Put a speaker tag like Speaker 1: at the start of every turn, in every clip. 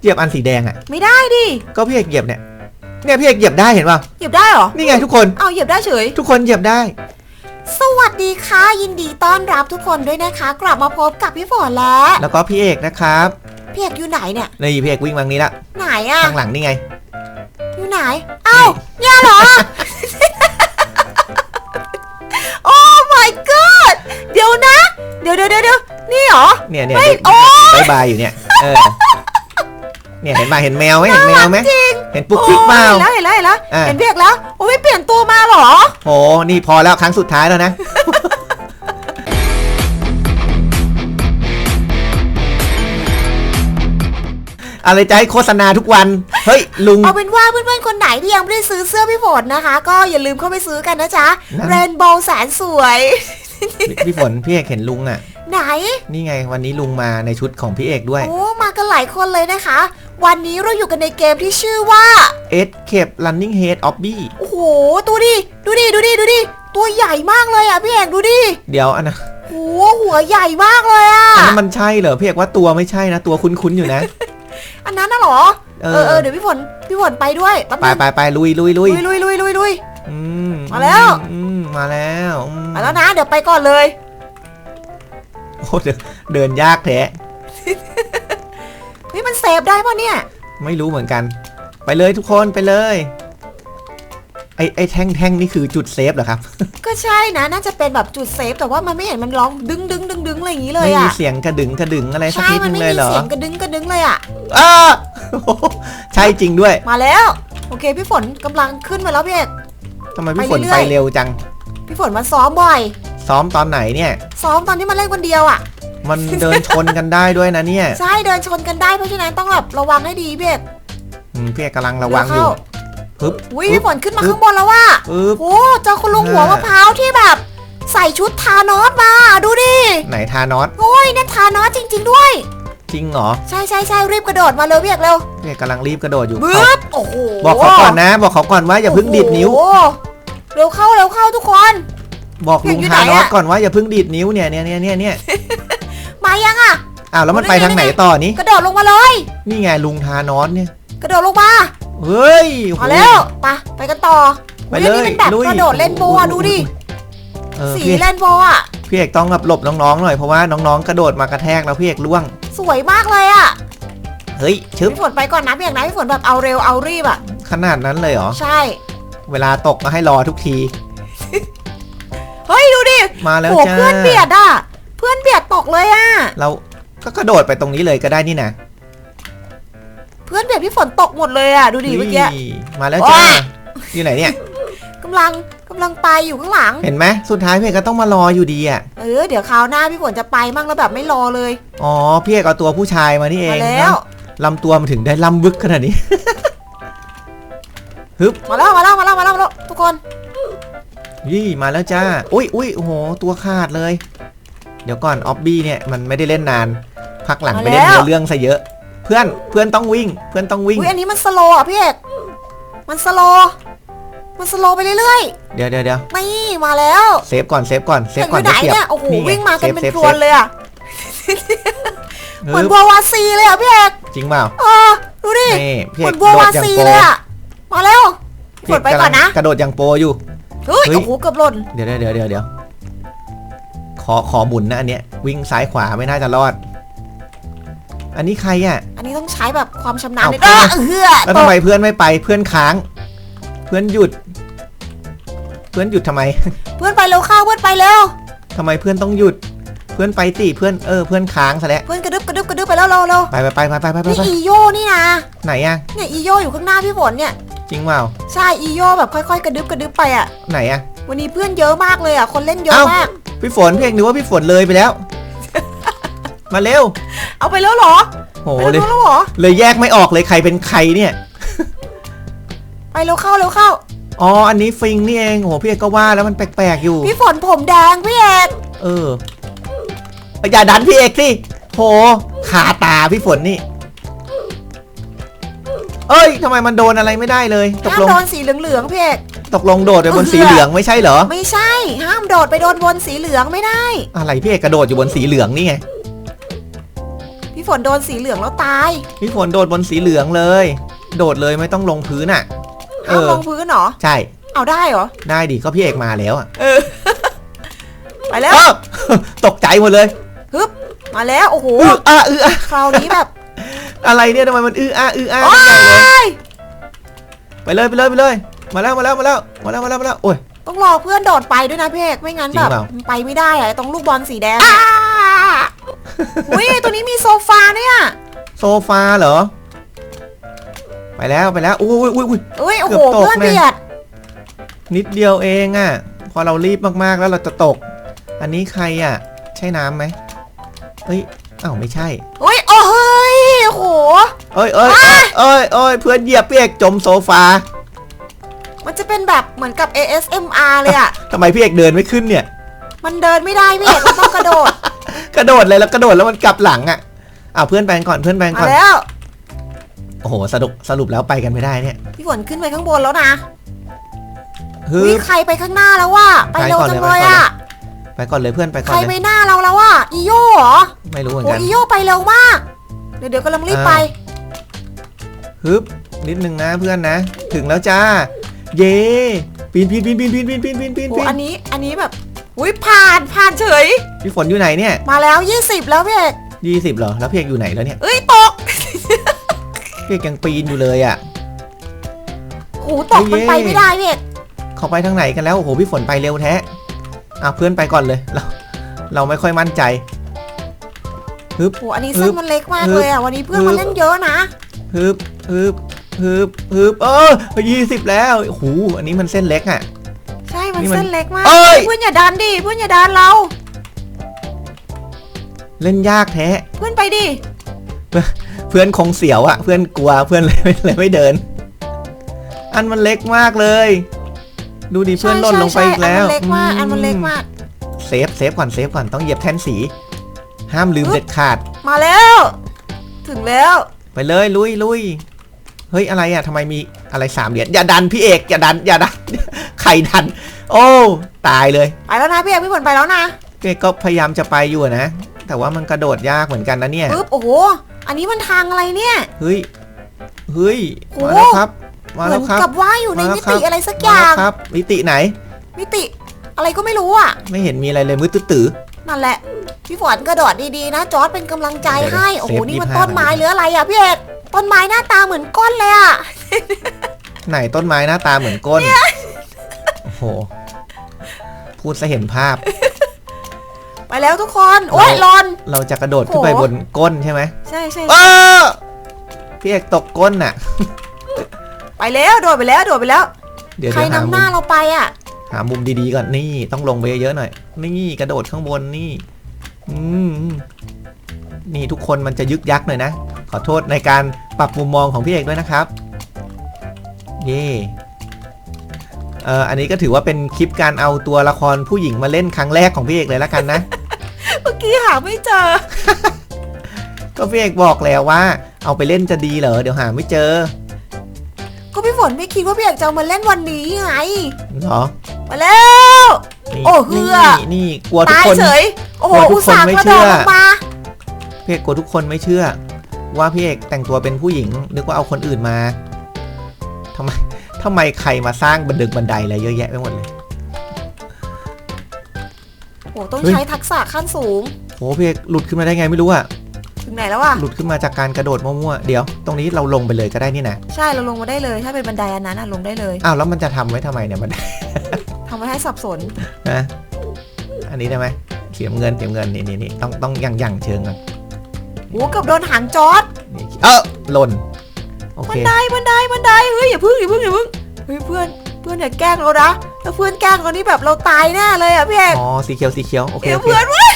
Speaker 1: เหยียบอันสีแดงอะ
Speaker 2: ไม่ได้ดิ
Speaker 1: ก็พี่เอกเหยียบเนี่ย เนี่ยพี่เอกเหยียบได้เห็นป่ะ
Speaker 2: เหยียบได้เหรอ
Speaker 1: นี่ไงทุกคน
Speaker 2: เอาเหยียบได้เฉย
Speaker 1: ทุกคนเหยียบได้
Speaker 2: สวัสดีค่ะ ยินดีต้อนรับทุกคนด้วยนะคะ กลับมาพบกับพี่ฝนแล้ว
Speaker 1: แล้วก็พี่เอกนะครับ
Speaker 2: พี่เอกอยู่ไหนเนี่ย
Speaker 1: นี่พี่เอกวิ่งมาทางนี้ละ
Speaker 2: ไหนอะ
Speaker 1: ข้างหลังนี่ไง
Speaker 2: อยู่ไหน เอ้าเนี่ยเหรอ โอ้ my god เดี๋ยวนะ เดี๋ยวเดี๋ยวเดี๋ยวเดี๋ยวนี่เหรอ
Speaker 1: เนี่ยเนี่ย
Speaker 2: ไม่
Speaker 1: เด็ก
Speaker 2: โอ๊ย
Speaker 1: บายบายอยู่เนี่ยเออ เนี่ยเห็นป่ะเห็นแมวไหมเห็นแมวไหม
Speaker 2: จริง
Speaker 1: เห็นปุ๊กปิ๊กเปล่า
Speaker 2: โอ้เห็นแล้วเห็นแล้วเห็นแล้ว
Speaker 1: อะ
Speaker 2: เห็นพี่เอกแล้วโอ้ไม่เปลี่ยนตัวมาเหรอ
Speaker 1: โหนี่พอแล้วครั้งสุดท้ายแล้วนะ อะไรจะให้โฆษณาทุกวัน เฮ้ย ลุง
Speaker 2: เอาเป็นว่าเพื่อนๆคนไหนที่ยังไม่ได้ซื้อเสื้อพี่ฝนนะคะ ก็อย่าลืมเข้าไปซื้อกันนะจ๊ะ
Speaker 1: นะ
Speaker 2: เรนโบว์แสนสวย
Speaker 1: พี่ฝนพี่เอกเห็นลุงอะ
Speaker 2: ไหน
Speaker 1: นี่ไงวันนี้ลุงมาในชุดของพี่เอกด้วย
Speaker 2: โอ้มากันหลายคนเลยนะคะ วันนี้เราอยู่กันในเกมที่ชื่อว่า
Speaker 1: Escape Running Head of B
Speaker 2: โอ้โห ดูดิ ดูดิ ดูดิ ดูดิ ตัวใหญ่มากเลยอะพี่เอกดูดิ
Speaker 1: เดี๋ยวอันนะ
Speaker 2: โอ้โหหัวใหญ่มากเลยอะ
Speaker 1: อันนั้นมันใช่เหรอพี่เอกว่าตัวไม่ใช่นะตัวคุ้นๆอยู่นะ
Speaker 2: อันนั้นน่ะเหรอ
Speaker 1: เอ
Speaker 2: เอ
Speaker 1: อ
Speaker 2: อเออ เดี๋ยวพี่ฝน พี่ฝนไปด้วยแป๊บ
Speaker 1: ไป
Speaker 2: นึง
Speaker 1: ไปไปลุยลุยลุ
Speaker 2: ลุ
Speaker 1: ย
Speaker 2: ยลุยลุยลุยลุย
Speaker 1: อืม
Speaker 2: มาแล้ว
Speaker 1: อืมมาแล้วอืม
Speaker 2: มาแล้วนะ เดี๋ยวไปก่อนเลย
Speaker 1: โอ้เดินเดินยากแท้
Speaker 2: เฮ้ยมันเซฟได้ปะเนี่ย
Speaker 1: ไม่รู้เหมือนกัน ไปเลยทุกคนไปเลย ไอ้ไอ้แท่งแท่งนี่คือจุดเซฟเหรอครับ
Speaker 2: ก็ใช่นะ น่าจะเป็นแบบจุดเซฟ แต่ว่ามันไม่เห็นมันร้องดึงดึงดึงดึงอะไรอย่างนี้เลย
Speaker 1: ไม่มี
Speaker 2: อะ
Speaker 1: เสียงกระดึงกระดึงอะไรสัก
Speaker 2: ใช่
Speaker 1: นิด
Speaker 2: มั
Speaker 1: นึ
Speaker 2: น
Speaker 1: ง
Speaker 2: ไม่
Speaker 1: เลย
Speaker 2: มี
Speaker 1: เหรอ
Speaker 2: เสียงกระดึงกระดึงเลยอะ
Speaker 1: อ้าใช่จริงด้วย
Speaker 2: มาแล้ว โอเค พี่ฝนกำลังขึ้นมาแล้วพี่เอก
Speaker 1: ทำไมพี่ฝน
Speaker 2: ไปเรื่
Speaker 1: ไป
Speaker 2: อยๆ
Speaker 1: เร็วจัง
Speaker 2: พี่ฝนมาซ้อมบ่อย
Speaker 1: ซ้อมตอนไหนเนี่ย
Speaker 2: ซ้อมตอนที่มาเล่นคนเดียวอะ
Speaker 1: มันเดินชนกันได้ด้วยนะเนี่ย
Speaker 2: ใช่เดินชนกันได้เพราะฉะนั้นต้องแบบระวังให้ดีพี่เอก
Speaker 1: อืมพี่เอกกำลังระวังอยู่ปึ๊บ
Speaker 2: อุ้ย
Speaker 1: ปึ๊บ
Speaker 2: พี่ฝนขึ้นมา
Speaker 1: ปึ๊บ
Speaker 2: ข้างบนแล้วว่า
Speaker 1: ปึ๊บ
Speaker 2: โอ้เจอคุณลุง
Speaker 1: อ่า
Speaker 2: หัวมะพร้าวที่แบบ ใส่ชุดทานอสมาดูดิ
Speaker 1: ไหนทานอส
Speaker 2: โอ้ยนั่นทานอสจริง ๆ ด้วย
Speaker 1: จริงเหรอ
Speaker 2: ใช่ใช่ใช่รีบกระโดดมาเลยพี่เอกเร็ว
Speaker 1: พี่เอกกำลังรีบกระโดดอยู่
Speaker 2: บึ๊บโอ้โห
Speaker 1: บอกเขาก่อนนะ บอกเขาก่อนว่าอย่าเพิ่งดีดนิ้ว
Speaker 2: โอ้โหเร็วเข้าเร็วเข้าทุกคน
Speaker 1: บอกลุง
Speaker 2: อยู่ไหน
Speaker 1: ทานอส
Speaker 2: อะ
Speaker 1: ก่อนว่าอย่าเพิ่งดีดนิ้วเนี่ยเนี่ยเนี่ยเนี่ยเนี่ย
Speaker 2: มายัง อะ
Speaker 1: อ้าวแล้วมัน
Speaker 2: โอ้
Speaker 1: ไป
Speaker 2: นี่
Speaker 1: ทางไหน
Speaker 2: นี่
Speaker 1: ต่อนี้
Speaker 2: กระโดดลงมาเลย
Speaker 1: นี่ไงลุงทานอสเนี่ย
Speaker 2: กระโดดลงมา
Speaker 1: เฮ้ยโอ้โห
Speaker 2: มาแล้วไปไปกันต่อ
Speaker 1: ไป
Speaker 2: อุ๊
Speaker 1: เลย
Speaker 2: อันนี้เป็นแบบ
Speaker 1: ลุย
Speaker 2: กระโดดเล่นโบว์อะดูดิ
Speaker 1: เออ
Speaker 2: สี
Speaker 1: พี่เอก
Speaker 2: เล่นโบว์อะ
Speaker 1: พี่เอกต้องแบบหลบน้องๆหน่อยเพราะว่าน้องๆกระโดดมากระแทกแล้วพี่เอกล่วง
Speaker 2: สวยมากเลยอะ
Speaker 1: เฮ้ยชึบ
Speaker 2: พี่ฝนไปก่อนนะพี่เอกนะพี่ฝนแบบเอาเร็วเอารีบอะ
Speaker 1: ขนาดนั้นเลยเหรอ
Speaker 2: ใช่
Speaker 1: เวลาตกก็ให้รอทุกที
Speaker 2: เฮ้ยดูดิ
Speaker 1: มาแล้ว
Speaker 2: โห
Speaker 1: จ้า
Speaker 2: เพื่อนเบียดอะเพื่อนเบียดตกเลยอะ
Speaker 1: เรา ก็กระโดดไปตรงนี้เลยก็ได้นี่นะ
Speaker 2: เพื่อนเบียดพี่ฝนตกหมดเลยอะดูดิเมื่อกี้
Speaker 1: ฮ้ยมาแล้วจ้า
Speaker 2: โอ๊ย
Speaker 1: อยู่ไหนเนี่ย
Speaker 2: กำลังกำลังไปอยู่ข้างหลัง
Speaker 1: เห็นไหมสุดท้ายพี่เอกก็ต้องมารออยู่ดีอะ
Speaker 2: เออ เดี๋ยวคราวหน้าพี่ฝนจะไปมั่งแล้วแบบไม่รอเลย
Speaker 1: อ๋อพี่เอกเอาตัวผู้ชายมานี่เอ
Speaker 2: มางแล้ว
Speaker 1: นะลำตัวมันถึงได้ล่ำบึกขนาดนี้ ฮึบ
Speaker 2: มาแล้วมาแล้วมาแล้วมาแล้วมาแล้วทุกคน
Speaker 1: ยี่มาแล้วจ้า อุ้ยอุ้ยโอ้โห ตัวขาดเลย เดี๋ยวก่อนออบบี้เนี่ยมันไม่ได้เล่นนาน พักหลังไปเล่นเนื้อเรื่องซะเยอะ เพื่อนเพื่อนต้องวิ่ง เพื่อนต้องวิ่ง
Speaker 2: อุ้ยอันนี้มันสโลว์อะพี่เอกมันสโลว์มันสโลว์ไปเรื่อย
Speaker 1: เดี๋ยวเดี๋ยวเดี๋ยว
Speaker 2: ๆนี่มาแล้ว
Speaker 1: เซฟก่อนเซฟก่อนเซฟ
Speaker 2: เห็นอ
Speaker 1: ก่อน
Speaker 2: ยู่ไหน
Speaker 1: เดี๋ยวเสียบ
Speaker 2: เนี่ยโอ้โห
Speaker 1: ไวิ่
Speaker 2: งมากันเป็น
Speaker 1: ซฟ
Speaker 2: พรวนเลยอะเหมือนบัววาซีเลยอะพี่เอก
Speaker 1: จริงเปล่า
Speaker 2: เออดูดิ
Speaker 1: นี่พี่
Speaker 2: เห
Speaker 1: เอ
Speaker 2: มือกนบัว
Speaker 1: โด
Speaker 2: วา
Speaker 1: ดอย่าง
Speaker 2: ซี
Speaker 1: โปร
Speaker 2: เลยอะมาแล้วพี่
Speaker 1: พี่
Speaker 2: ฝนไปก่อนนะ
Speaker 1: กระโดดอย่างโปรอยู่
Speaker 2: เฮ้ย
Speaker 1: เฮ้ย
Speaker 2: โอ้โหเกือบหล่น
Speaker 1: เดี๋ยวเดี๋ยวเดี๋ยวเดี๋ยวเดี๋ยวขอขอหมุนนะอันเนี้ยวิ่งซ้ายขวาไม่น่าจะรอด อันนี้ใครอะ
Speaker 2: อันนี้ต้องใช้แบบความชำนาญ
Speaker 1: เอา
Speaker 2: ใน
Speaker 1: เพื่
Speaker 2: เอ
Speaker 1: อน
Speaker 2: อเฮือ
Speaker 1: แล้ว
Speaker 2: ต
Speaker 1: ทำ
Speaker 2: ก
Speaker 1: ไมเพื่อนไม่ไปเพื่อนค้าง เพื่อนหยุด เพื่อนหยุดทำไม
Speaker 2: เพื่อนไปเร็วเข้าเพื่อนไปเร็ว
Speaker 1: ทำไมเพื่อนต้องหยุด เพื่อนไปสิเพื่อนเออเพื่อนค้างซะแล้ว
Speaker 2: เพื่อนกระดึบกระดึบกระดึบไปแล้วเร็วเร็ว
Speaker 1: ไปไปไปไปไปไปไป
Speaker 2: นี่
Speaker 1: ไป
Speaker 2: อีโยนี่นะ
Speaker 1: ไหนอะ
Speaker 2: เนี่ยอีโยอยู่ข้างหน้าพี่ฝนเนี่ย
Speaker 1: จริงเปล่า
Speaker 2: ใช่อีโยแบบค่อยๆ กระดึบกระดึบไปอะ
Speaker 1: ไหนอะ
Speaker 2: วันนี้เพื่อนเยอะมากเลยอะคนเล่นเยอะ
Speaker 1: เอ้าม
Speaker 2: มาก
Speaker 1: พี่ฝนพี่เอกนึกว่าพี่ฝนเลยไปแล้ว มาเร็ว
Speaker 2: เอาไปแล้วเหรอ
Speaker 1: โห
Speaker 2: ไป
Speaker 1: เลย
Speaker 2: แล้วเหรอ
Speaker 1: เลยแยกไม่ออกเลยใครเป็นใครเนี่ย
Speaker 2: ไปเร็วเข้าเร็วเข้า
Speaker 1: อ๋อ อันนี้ฟิงนี่เองโหพี่เอกก็ว่าแล้วมันแปลกๆอยู่
Speaker 2: พี่ฝนผมแดงพี่เอก
Speaker 1: เออ อย่าดันพี่เอกสิโหขาตาพี่ฝนนี่ เอ้ยทำไมมันโดนอะไรไม่ได้เลย ตก
Speaker 2: ห้าม
Speaker 1: ลง
Speaker 2: โดนสีเหลืองๆพี่เอก
Speaker 1: ตกลงโดดไปบนสีเหลืองไม่ใช่เหรอ
Speaker 2: ไม่ใช่ ห้ามโดดไปโดนบนสีเหลืองไม่ได้
Speaker 1: อะไรพี่เอกกระโดดอยู่บนสีเหลืองนี่ไง
Speaker 2: พี่ ฝฝนโดนสีเหลืองแล้วตาย
Speaker 1: พี่ฝนโดดบนสีเหลืองเลย โดดเลยไม่ต้องลงพื้นอะ เอ
Speaker 2: ห้าม
Speaker 1: อ
Speaker 2: ลงพื้นเหรอ
Speaker 1: ใช่
Speaker 2: เอาได้เหรอ
Speaker 1: ได้ดิก็พี่เอกมาแล้วอะ
Speaker 2: เออ ไปแล้ว
Speaker 1: เอ้าตกใจหมดเลย
Speaker 2: ฮึบ มาแล้ว โอ้โห
Speaker 1: อื้ออ้าอื้ออ้า
Speaker 2: คราวนี้แบบ
Speaker 1: อะไรเนี่ยทำไมมันอื้ออ้าอื้ออ้า
Speaker 2: โอ้
Speaker 1: กันใหญ่เลย
Speaker 2: ย
Speaker 1: ไปเลยไปเลยไปเลย มาแล้วมาแล้วมาแล้วมาแล้วมาแล้วมาแล้วโอ้ย
Speaker 2: ต้องรอเพื่อนโดดไปด้วยนะพี่เอกไม่งั้น
Speaker 1: จริ
Speaker 2: แบ
Speaker 1: ง
Speaker 2: บ
Speaker 1: เปล่า
Speaker 2: มันไปไม่ได้อะตรงลูกบอลสีแดงอุ้ยตัวนี้มีโซฟาเนี่ย
Speaker 1: โซฟาเหรอ ไปแล้วไปแล้วอุ้ยอุ้ยอุ้ย
Speaker 2: อุ้ยโอ้
Speaker 1: เกื
Speaker 2: โห
Speaker 1: อบตก
Speaker 2: เพื่อน
Speaker 1: แน่
Speaker 2: เบียด
Speaker 1: นิดเดียวเองอะ พอเรารีบมากๆแล้วเราจะตก อันนี้ใครอะ ใช่น้ำไหมเฮ้ยอ้าวไม่ใช่
Speaker 2: อุ้ยโอ้เฮ้ยโอ้โห
Speaker 1: เอ้ยเอ้ยเอ้ยเอ้ยเพื่อนเหยียบพี่เอกจมโซฟา
Speaker 2: มันจะเป็นแบบเหมือนกับ ASMR เลยอะ
Speaker 1: ทำไมพี่เอกเดินไม่ขึ้นเนี่ย
Speaker 2: มันเดินไม่ได้พี่เอกมันต้องกระโดด
Speaker 1: กระโดดเลยแล้วกระโดดแล้วมันกลับหลังอะอ้าวเพื่อนแปลงก่อนเพื่อนแปลง
Speaker 2: มา
Speaker 1: ก่อน
Speaker 2: แล้ว
Speaker 1: โอ้โหสรุปสรุปแล้วไปกันไม่ได้เนี่ย
Speaker 2: พี่ฝนขึ้นไปข้างบนแล้วนะ
Speaker 1: ฮึ
Speaker 2: วิ
Speaker 1: บ
Speaker 2: ใครไปข้างหน้าแล้วว่ะไปเร็ว
Speaker 1: ไปก่อน
Speaker 2: จัง
Speaker 1: เล
Speaker 2: เลยย
Speaker 1: ไปก่อนเลย
Speaker 2: อะ
Speaker 1: ไปก่อนเลยเพื่อนไปก่
Speaker 2: ใค
Speaker 1: อ
Speaker 2: ร
Speaker 1: นเล
Speaker 2: ไป
Speaker 1: ย
Speaker 2: หน้าเราแล้วว่ะอีโย่เหรอ
Speaker 1: ไม่รู้เหมือน
Speaker 2: โอ้
Speaker 1: กัน
Speaker 2: อีโย่ไปเร็วมากเดี๋ยวเดี๋ยวกำลังรีบไป
Speaker 1: ฮึบนิดนึงนะเพื่อนนะ ถึงแล้วจ้า เย่ปีนปีนปีนปีนปีนปีนปีนปีนปีน
Speaker 2: โอ้
Speaker 1: ปีน
Speaker 2: อันนี้อันนี้แบบอุ้ยผ่านผ่านเฉย
Speaker 1: พี่ฝนอยู่ไหนเนี่ย
Speaker 2: มาแล้ว 20 แล้วพี่เอก
Speaker 1: ยี่สิบเหรอแล้วพี่เอกอยู่ไหนแล้วเนี่ย
Speaker 2: เอ้ยตก
Speaker 1: พี่เอกยังปีนอยู่เลยอะ
Speaker 2: โอ้โหตกมัน
Speaker 1: เย้
Speaker 2: ไปไม่ได้พี่เอก
Speaker 1: เขาไปทางไหนกันแล้วโอ้โหพี่ฝนไปเร็วแท้อะเพื่อนไปก่อนเลยเราเราไม่ค่อยมั่นใจฮึบ
Speaker 2: โอ้อันนี้
Speaker 1: ฮึ
Speaker 2: เส้น
Speaker 1: บ
Speaker 2: มันเล็กมาก
Speaker 1: ฮึบ
Speaker 2: เลยอะวันนี้เพื่อน
Speaker 1: ฮึบ
Speaker 2: มาเล่นเยอะนะ
Speaker 1: ฮึบฮึบ ฮึบฮึบเออยี่สิบแล้วโอ้โหอันนี้มันเส้นเล็กอะ
Speaker 2: ใช่มัน
Speaker 1: นี่มัน
Speaker 2: เส้นเล็กมาก
Speaker 1: เอ้ย
Speaker 2: เพื่อนอย่าดันดิเพื่อนอย่าดันเรา
Speaker 1: เล่นยากแท้
Speaker 2: เพื่อนไปดิ
Speaker 1: เพื่อนคงเสียวอะเพื่อนกลัวเพื่อนเลยเลยไม่เดิน อันมันเล็กมากเลย ดูดิเพื่อนหล่นลงไปอีกแล้ว
Speaker 2: ใช่ใช่ใช่อันมันเล็กมากอันมันเล็กมาก
Speaker 1: เซฟเซฟก่อนเซฟก่อนต้องเหยียบแท่นสี ห้ามลืม
Speaker 2: อึ๊บ
Speaker 1: เด็ดขาด
Speaker 2: มาแล้ว ถึงแล้ว
Speaker 1: ไปเลยลุยลุย เฮ้ยอะไรอะทำไมมีอะไรสามเหรียญอย่าดันพี่เอกอย่าดันอย่าดันใครดัน โอ้ตายเลย
Speaker 2: ไปแล้วนะพี่เอกพี่ฝนไปแล้วนะ
Speaker 1: พี่เอกก็พยายามจะไปอยู่อะนะ แต่ว่ามันกระโดดยากเหมือนกันนะเนี่ย
Speaker 2: ปึ๊บโอ้โหอันนี้มันทางอะไรเนี่ย
Speaker 1: เฮ้ยเฮ้ย
Speaker 2: โอ้
Speaker 1: มาแล้วครับมา
Speaker 2: เหมื
Speaker 1: แล้
Speaker 2: อ
Speaker 1: วนครับ
Speaker 2: กับว่าอยู่ใน
Speaker 1: มาแล้ว
Speaker 2: มิ
Speaker 1: ครั
Speaker 2: ติ
Speaker 1: บ
Speaker 2: อะไรสักอ
Speaker 1: มา
Speaker 2: ย่า
Speaker 1: แล้ว
Speaker 2: ง
Speaker 1: ครับ มิติไหน
Speaker 2: มิติอะไรก็ไม่รู้อะ
Speaker 1: ไม่เห็นมีอะไรเลยมืดตื้อ
Speaker 2: นั่นแหละพี่ฝนกระโดดดีๆนะจอร์ดเป็นกำลังใจ
Speaker 1: เดี๋ยว
Speaker 2: ให้
Speaker 1: เดี๋ยว
Speaker 2: โอ้โห
Speaker 1: เซฟ
Speaker 2: นี่มัน
Speaker 1: 25
Speaker 2: ต้นไม้หรืออะไรอะพี่เอก ต้นไม้หน้าตาเหมือนก้นเลยอะ
Speaker 1: ๆไหนต้นไม้หน้าตาเหมือนก้น โอ้โห พูดซะเห็นภาพ
Speaker 2: ไปแล้วทุกคนโอ้ย
Speaker 1: เรา
Speaker 2: หลอน
Speaker 1: เราจะกระโดดขึ้นไป
Speaker 2: โอ้โห
Speaker 1: บนก้นใช่ไหม
Speaker 2: ใช่ใช่
Speaker 1: เออพี่เอกตกก้นน่ะ
Speaker 2: ไปแล้วโดดไปแล้วโดดไปแล้ว
Speaker 1: เดี๋ยว
Speaker 2: ใคร
Speaker 1: เดี๋ยวหานำ
Speaker 2: ห
Speaker 1: มุ
Speaker 2: น้ามเราไปอะ
Speaker 1: หามุมดีๆก่อนนี่ต้องลงไปเยอะๆหน่อย นี่กระโดดข้างบนนี่ อืมนี่ทุกคนมันจะยึกยักหน่อยนะ ขอโทษในการปรับมุมมองของพี่เอกด้วยนะครับเย่เอ่ออันนี้ก็ถือว่าเป็นคลิปการเอาตัวละครผู้หญิงมาเล่นครั้งแรกของพี่เอกเลยแล้วกันนะ
Speaker 2: เมื่อกี้หาไม่เจอ
Speaker 1: ก็พี่เอกบอกแล้วว่า เอาไปเล่นจะดีเหรอเดี๋ยวหาไม่เจอ
Speaker 2: ก็พี่ฝนไม่คิดว่าพี่เอกจะเอามาเล่นวันนี้ไง
Speaker 1: เหรอ
Speaker 2: มาแล้ว
Speaker 1: นี่
Speaker 2: โอ้เฮือ
Speaker 1: นี่นี่กลัวทุก
Speaker 2: ตาย
Speaker 1: คน
Speaker 2: เฉยโอ้โห
Speaker 1: กลัวทุ
Speaker 2: อุ
Speaker 1: ก
Speaker 2: ต
Speaker 1: คน
Speaker 2: ส่าห์
Speaker 1: ไม่
Speaker 2: กระ
Speaker 1: เชื่
Speaker 2: โด
Speaker 1: อ
Speaker 2: ดลงมา
Speaker 1: พี่เอกกลัวทุกคนไม่เชื่อ ว่าพี่เอกแต่งตัวเป็นผู้หญิง นึกว่าเอาคนอื่นมาทำไมทำไมใครมาสร้างบันดึกบันไดอะไรเยอะแยะไปหมดเลย
Speaker 2: โอ้โหต้อง
Speaker 1: เฮ้ย
Speaker 2: ใช้ทักษะขั้นสูง
Speaker 1: โหพี่เอกหลุดขึ้นมาได้ไงไม่รู้อะ
Speaker 2: ถึงไหนแล้วอะ
Speaker 1: หลุดขึ้นมาจากการกระโดดมั่วๆ เดี๋ยว ตรงนี้เราลงไปเลยก็ได้นี่นะ
Speaker 2: ใช่เราลงมาได้เลย ถ้าเป็นบันไดอันนั้นอะลงได้เลย
Speaker 1: อ้าวแล้วมันจะทำไว้ทำไมเนี่ยมัน
Speaker 2: ทำไว้ให้สับสน
Speaker 1: นะอันนี้ได้ไหมเสียมเงินเสียมเงินนี่นี่นี่ต้องต้องยังยังเชิงก่อน
Speaker 2: โอ้เกับโดนหางจอด
Speaker 1: นี่เออหล่นโอ
Speaker 2: บั
Speaker 1: เคน
Speaker 2: ไดบันไดบันไดเฮ้ยอย่าพึ่งอย่าพึ่งอย่าพึ่งเฮ้ยเพื่อนเพื่อนอย่าแกล้งเรานะถ้าเพื่อนแกล้งเรานี่แบบเราตายแน่เลยอะพี่เอก
Speaker 1: อ๋อสีเขียวสีเขียวโอเค
Speaker 2: เดี๋ยว
Speaker 1: โอเค
Speaker 2: เพื่อนเว้ย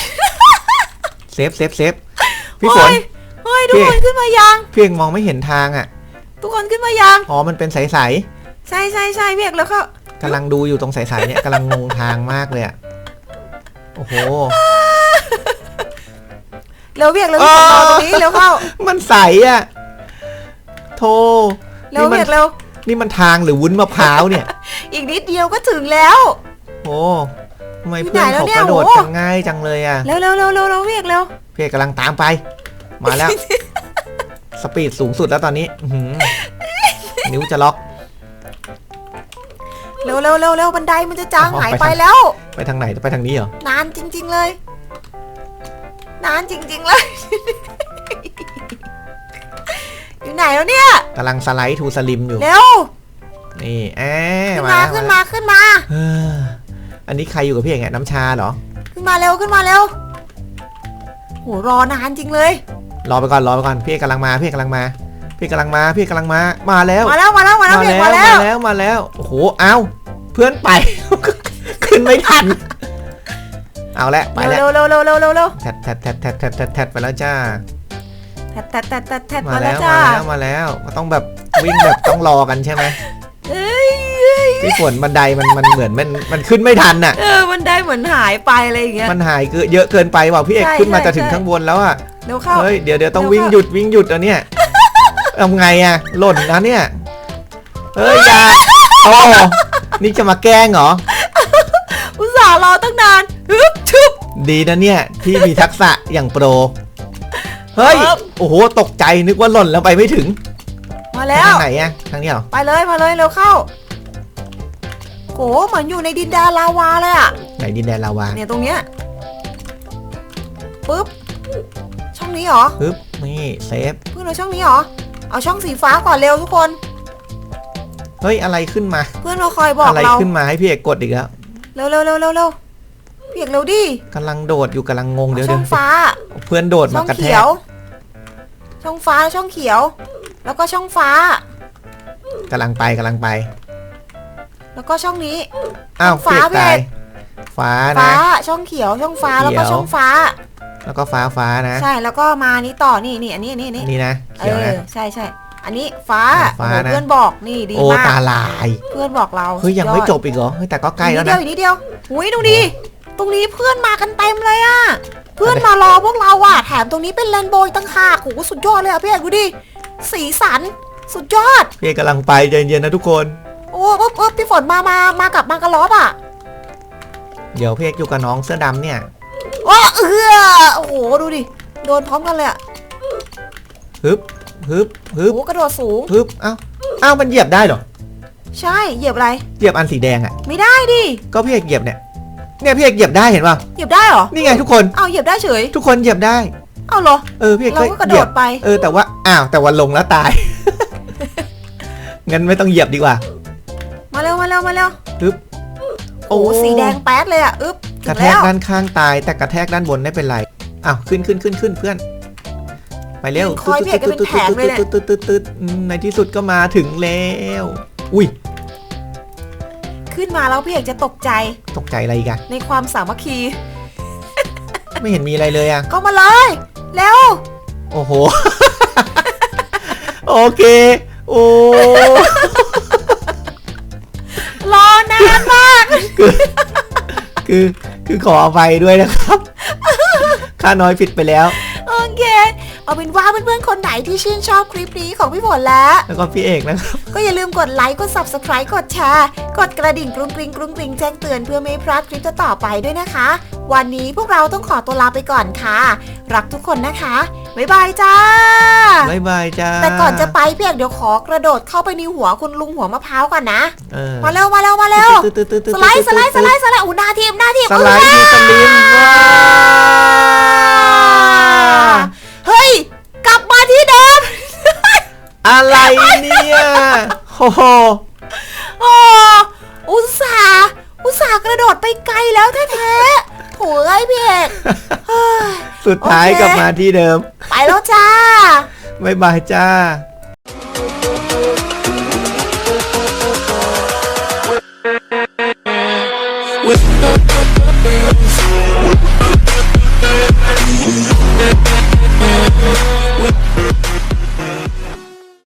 Speaker 1: เซฟเซฟเซฟพี่ฝ
Speaker 2: เฮ้
Speaker 1: น
Speaker 2: ยเฮ้ยทุก
Speaker 1: พี่
Speaker 2: คนขึ้นมายัง
Speaker 1: พี่เอกมองไม่เห็นทางอะ
Speaker 2: ทุกคนขึ้นมายัง
Speaker 1: อ๋อมันเป็นใส
Speaker 2: ใช่ใช่ใช่พี่เอกแล้วก็
Speaker 1: ๆกำลังดูอยู่ตรงใสๆเนี่ยกำลังงงทางมากเลยอะโอ้โห
Speaker 2: เร็วพี่เอกเร็ว
Speaker 1: อ๋
Speaker 2: พี่
Speaker 1: อ
Speaker 2: เอกรอตรงนี้เร็วเข้า
Speaker 1: มันใสอะโธ่
Speaker 2: เร็ว
Speaker 1: นี่มั
Speaker 2: พี่เอกเร็ว
Speaker 1: นี่มันทางหรือวุ้นมะพร้าวเนี่ย
Speaker 2: อีกนิดเดียวก็ถึงแล้ว
Speaker 1: โอ้ทำไม
Speaker 2: อยู่
Speaker 1: เพื่อน
Speaker 2: ไหนแล้ว
Speaker 1: เขา
Speaker 2: เนี่ย
Speaker 1: กระโดด
Speaker 2: โอ้
Speaker 1: กันง่ายจังเลยอะ
Speaker 2: เร็วเร็วเร็วเร็วเร็วพี่เอกเร็ว
Speaker 1: พี่เอกกำลังตามไป มาแล้ว สปีดสูงสุดแล้วตอนนี้อื้อหือนิ้วจะล็อก
Speaker 2: เร็วเร็วเร็วเร็วบันไดมันจะจาง
Speaker 1: อ๋อ
Speaker 2: หาย
Speaker 1: ไป
Speaker 2: ไป
Speaker 1: ทาง
Speaker 2: แล้ว
Speaker 1: ไปทางไหน ไปทางนี้เหรอ
Speaker 2: นานจริง ๆ เลย นานจริง ๆ เลย อยู่ไหนแล้วเนี่ย
Speaker 1: กำลังสไลด์ทูสลิมอยู่
Speaker 2: เร็ว
Speaker 1: นี่แอ
Speaker 2: ขึ้น
Speaker 1: มา
Speaker 2: มา
Speaker 1: แล้ว
Speaker 2: ขึ้น
Speaker 1: มา
Speaker 2: มาขึ้นมา
Speaker 1: เฮ้ออันนี้ใครอยู่กับพี่เอกเนี่ยน้ำชาเหรอ
Speaker 2: ขึ้นมาเร็วขึ้นมาเร็วโหรอนานจริงเลย
Speaker 1: รอไปก่อนรอไปก่อนพี่เอกกำลังมาพี่เอกกำลังมา พี่เอกกำลังมาพี่เอกกำลังมามาแล้ว
Speaker 2: มาแล้วมาแล้วมาแล้วเพียงมาแล้ว
Speaker 1: มาแล้วมาแล้วโอ้โหเอาเพื่อนไป ขึ้นไม่ทัน เอาละไปแล้ว
Speaker 2: เร็วเร็วเร็วเร็วเร็วเร็ว
Speaker 1: แทดแทดแทดแทดแทดแทดแทดไปแล้วจ้า
Speaker 2: แทดแทดแทดแทดแทด
Speaker 1: มา
Speaker 2: มาแล้
Speaker 1: แล้วว
Speaker 2: จ้า
Speaker 1: มาแล้วมาแล้วก็ต้องแบบวิ่งแบบต้องรอกันใช่ไหม
Speaker 2: เอ้ยเอ้ย
Speaker 1: พี่ฝนบันไดมันมันเหมือนมันมันขึ้นไม่ทันน่ะ
Speaker 2: เออมันได้เหมือนหายไปอะไรอย่างเงี้ย
Speaker 1: มันหายเกินเยอะเกินไปว่ะพี่เอก
Speaker 2: ใช่
Speaker 1: ขึ้นมา
Speaker 2: ใช่
Speaker 1: จะถึง
Speaker 2: ใช่
Speaker 1: ข้างบนแล้วอะ
Speaker 2: เร็วเข้า
Speaker 1: เฮ้ยเดี๋ยวเดี๋ยวต้อง
Speaker 2: เดี๋ยว
Speaker 1: วิ่ง
Speaker 2: ค่ะ
Speaker 1: หยุดวิ่งหยุดแล้วเนี่ยทำไงอะหล่นนะเนี่ยเฮ้ยอย่าโอ้นี่จะมาแกล้งเหรอ
Speaker 2: อุตส่าห์รอตั้งนาน ฮึบชึบ
Speaker 1: ดีนะเนี่ย ที่มีทักษะอย่างโปร เฮ้ย
Speaker 2: ครับ
Speaker 1: โอ้โห ตกใจนึกว่าหล่นแล้วไปไม่ถึง
Speaker 2: มาแล้ว
Speaker 1: ทางไหนอะทางนี้เหรอ
Speaker 2: ไปเลยมาเลยเร็วเข้าโหเหมือนอยู่ในดินแดนลาวาเลยอะ
Speaker 1: ไหนดินแดนลาวา
Speaker 2: เนี่ยตรงเนี้ยปึ๊บช่องนี้เหรอ
Speaker 1: ปึ๊บนี่เซฟ
Speaker 2: เพิ่งเอาช่องนี้เหรอเอาช่องสีฟ้าก่อนเร็วทุกคน
Speaker 1: เฮ้ย อะไรขึ้นมา
Speaker 2: เพื่อนเราคอยบอก
Speaker 1: อะไร
Speaker 2: เรา
Speaker 1: ขึ้นมาให้พี่เอกกดอีกแล้ว
Speaker 2: เร็วเร็วเร็วเร็วเร็วเพี ยกเร็วดิ
Speaker 1: กำลังโดดอยู่กำลังงงเดี๋ยว
Speaker 2: ช่
Speaker 1: เดี๋
Speaker 2: อยง
Speaker 1: ว
Speaker 2: ฟ้า
Speaker 1: เพื่อนโดด
Speaker 2: ช่
Speaker 1: มา
Speaker 2: อง
Speaker 1: กระแท
Speaker 2: เขี
Speaker 1: ก
Speaker 2: ยว ช่องฟ้าช่องเขียว แล้วก็ช่องฟ้า
Speaker 1: กำลังไปกำลังไป
Speaker 2: แล้วก็ช่องนี้
Speaker 1: อ้าว
Speaker 2: ฟ้า
Speaker 1: พี่เอกตาย
Speaker 2: พี่เอก
Speaker 1: ฟ้า
Speaker 2: ฟ้า
Speaker 1: นะ
Speaker 2: ช่องเขียว ช่องฟ้าแล้วก็
Speaker 1: เขียว
Speaker 2: ช่องฟ้า
Speaker 1: แล้วก็ฟ้าฟ้านะ
Speaker 2: ใช่แล้วก็มานี้ต่อนี่นี่อันนี้อันนี้อันนี้
Speaker 1: นี่นะ
Speaker 2: เอ
Speaker 1: เขียวนะ
Speaker 2: อใช่ใช่อันนี้ฟ้า
Speaker 1: ฟ้า
Speaker 2: โอ้โห
Speaker 1: นะ
Speaker 2: เพื่อนบอกนี่ดี
Speaker 1: โอ้
Speaker 2: มาก
Speaker 1: ตาลาย
Speaker 2: เพื่อนบอกเรา
Speaker 1: เฮ้ยยัง
Speaker 2: สุด
Speaker 1: ไม่
Speaker 2: อด
Speaker 1: จบอีกเหรอเฮ้ยแต่ก็ใกล้แล้ว
Speaker 2: อีกนิด
Speaker 1: นะ
Speaker 2: เดียวอีกนิดเดียวหุยดูดิต รงนี้เพื่อนมากันเต็มเลยอะเพื่อนมารอพวกเราอะแถมตรงนี้เป็นแลนโบยตั้งหากโอ้โหสุดยอดเลยอะพี่เอกดูดิสีสัน สุดยอด
Speaker 1: พี่เอกกำลังไปใจเย็นๆนะทุกคน
Speaker 2: โอ้ปุ๊บปุ๊บพี่ฝนมามามากับมากระลอบอะ
Speaker 1: เดี๋ยวพี่เอกอยู่กับน้องเสื้อดำเนี่ย
Speaker 2: โอ้เออโอ้โหดูดิโดนพร้อมกันเลยอะ
Speaker 1: ฮึบฮึบฮึ
Speaker 2: โอ้
Speaker 1: บ
Speaker 2: โหกระโดดสูง
Speaker 1: ฮึบเอ้าเอ้ามันเหยียบได้เหรอ
Speaker 2: ใช่เหยียบอะไร
Speaker 1: เหยียบอันสีแดงอะ
Speaker 2: ไม่ได้ดิ
Speaker 1: ก็พี่เอกเหยียบเนี่ย เนี่ยพี่เอกเหยียบได้เห็นป่ะ
Speaker 2: เหยียบได้เหรอ
Speaker 1: นี่ไงทุกคน
Speaker 2: เอาเหยียบได้เฉย
Speaker 1: ทุกคนเหยียบได้
Speaker 2: เอาเหรอ
Speaker 1: เออพี่เอก
Speaker 2: เรา
Speaker 1: ก็
Speaker 2: ก็กระ
Speaker 1: เห
Speaker 2: โด
Speaker 1: ยียบ
Speaker 2: ดไป
Speaker 1: เออแต่ว่าอ้าวแต่วันลงแล้วตายงั้นไม่ต้องเหยียบดีกว่า
Speaker 2: มาเร็วมาเร็วมาเร็ว
Speaker 1: ฮึบ
Speaker 2: โอ้โหสีแดงแป๊ดเลยอะอึ๊บ
Speaker 1: กระแท
Speaker 2: ถึง
Speaker 1: ก
Speaker 2: แล้ว
Speaker 1: ด้านข้างตายแต่กระแทกด้านบนไม่เป็นไรอ้าวขึ้นขึ้นขึ้นขึ้นเพื่อนไปเร็ว
Speaker 2: คอยพี่เอกก็เป็นแผงเลยเนี่ย
Speaker 1: ตึ๊ดตึ๊ดตึ๊ดตึ๊ดอืมในที่สุดก็มาถึงแล้ว อุ้ย
Speaker 2: ขึ้นมาแล้วพี่เอกจะตกใจ
Speaker 1: ตกใจอะไรอีกัน
Speaker 2: ในความสามัคคี
Speaker 1: ไม่เห็นมีอะไรเลยอะ
Speaker 2: ก็มาเลยเร็ว
Speaker 1: โอ้โห โอเค โอ้
Speaker 2: รอนานมาก
Speaker 1: คือ คือขออภัยด้วยนะครับค่าน้อยผิดไปแล้ว
Speaker 2: โอเค เอาเป็นว่าเพื่อนๆคนไหนที่ชื่นชอบคลิปนี้ของพี่ฝนแล้ว
Speaker 1: แล้วก็พี่เอกนะครับ
Speaker 2: ก็อย่าลืมกดไลค์ กด subscribe กดแชร์ กดกระดิ่งกรุงกริงกรุงกริงแจ้งเตือนเพื่อไม่ให้พลาดคลิปต่อๆไปด้วยนะคะ วันนี้พวกเราต้องขอตัวลาไปก่อนค่ะ รักทุกคนนะคะ บ๊ายบายจ้า
Speaker 1: บ๊ายบายจ้า
Speaker 2: แต่ก่อนจะไปพี่เอกเดี๋ยวขอกระโดดเข้าไปในหัวคุณลุงหัวมะพร้าวก่อนนะ
Speaker 1: เออ
Speaker 2: มาเร็วมาเร็วมาเร็ว
Speaker 1: ตึ๊ดตึ๊ดตึ๊ดตึ๊ด
Speaker 2: สไลด์สไลด์สไลด์สไลด์อู้หน้าทีมหน้าทีม
Speaker 1: สไลด์มีสลิมว้า
Speaker 2: เฮ้ย กลับมาที่เดิม
Speaker 1: อะไรเนี่ยโอ้โห
Speaker 2: โอ้อุตส่าห์อุตส่าห์กระโดดไปไกลแล้วแท้ๆโถ่เอ้ยพี่เอกเฮ้ย
Speaker 1: สุดท้าย
Speaker 2: โอเค
Speaker 1: กลับมาที่เดิม
Speaker 2: ไปแล้วจ้า
Speaker 1: บ๊ายบายจ้า